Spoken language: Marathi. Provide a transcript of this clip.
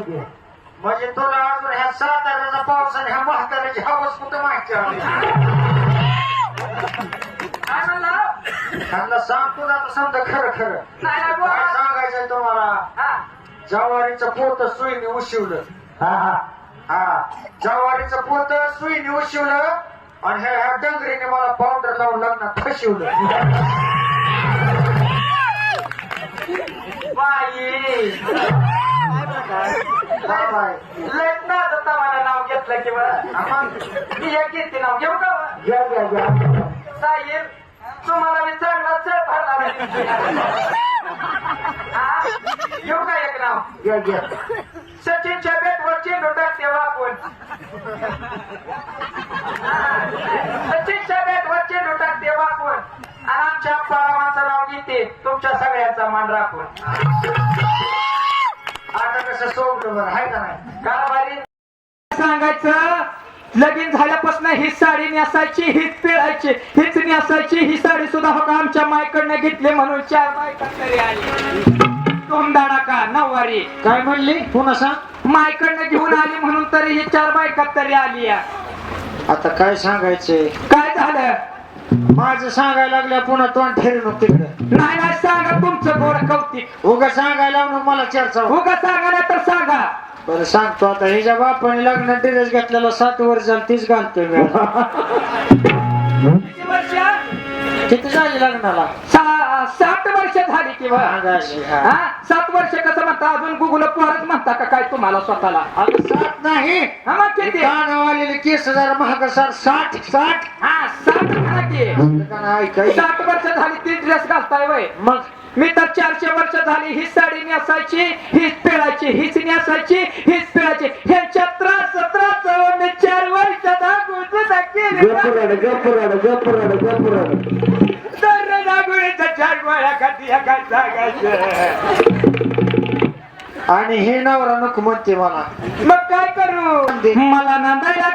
की? म्हणजे तुला अजून ह्या साताऱ्याचा पाऊस आणि ह्या म्हाताऱ्याची हवस कुठं माहिती आहे? काय म्हणला? त्यांना सांगतो ना आता समजा खरं खरं. काय बोला. सांगायचंय तुम्हाला? हा. जवारीचं पोत सुईने उशिवलं. हा हा. हा. जवारीचं पोत सुईने उशिवलं आणि ह्या ह्या डंगरीने मला पावडर लावून लग्नात फशिवलं मला नाव घेतलं की बरं मी एक घेते नाव घेऊ का घ्या घ्या घ्या साहेब तुम्हाला मी चांगला चढ भरणार घेऊ का एक नाव घ्या घ्या सचिनच्या बॅटवर चेंडू टाकते वाकून सचिनच्या बॅटवर चेंडू टाकते वाकून आणि आमच्या परावाचं नाव घेते. तुमच्या सगळ्यांचा मान राखून. का नाही? कारभारी सांगायचं लगीन झाल्यापासून ही साडी नेसायची हीच पिळायची हीच नेसायची ही साडी सुद्धा हो का आमच्या मायकडनं घेतली म्हणून चार बायका तरी आली. तोंडाडा का नऊवारी काय म्हणली? पुन्हा सांग. मायकडनं घेऊन आली म्हणून तरी ही चार बायका तरी आली या. आता काय सांगायचंय? काय झालं? माझं सांगायला लागल्या पुन्हा तोंड नको तिकडे. नाही नाही सांगा तुमचं गोड कौतिक. उगा सांगायला लावून मला चर्चा. उगा सांगा नाही तर सांगा. बरं सांगतो आता. हिच्या बापाने लग्न ड्रेस घेतलेला सात वर्ष झालं तीच घालतोय मी आता. किती वर्ष? किती झाली लग्नाला? सा- सात वर्ष झाली किंवा हा. हा. सात वर्ष कसं म्हणता? अजून गुगल पोरच म्हणता का काय तुम्हाला स्वतःला? अगं सात नाही. हा मग किती? कानावालेले केस हजार महाग सर साठ. साठ? हा म्हणा की. सात वर्ष झाली ती ड्रेस घालताय वय. मग? मी तर चारशे वर्ष झाली ही साडी नेसायची हीच पिळायची हीच नेसायची हीच पिळायची. ह्यांच्या त्रास त्रास मी चार गुजरा केली गपुराड गपुराड गपुराड गपुराड तर चार गोळ्या खाती आणि हे नवरा नको म्हणते मला. मग काय करू? मला नांदायला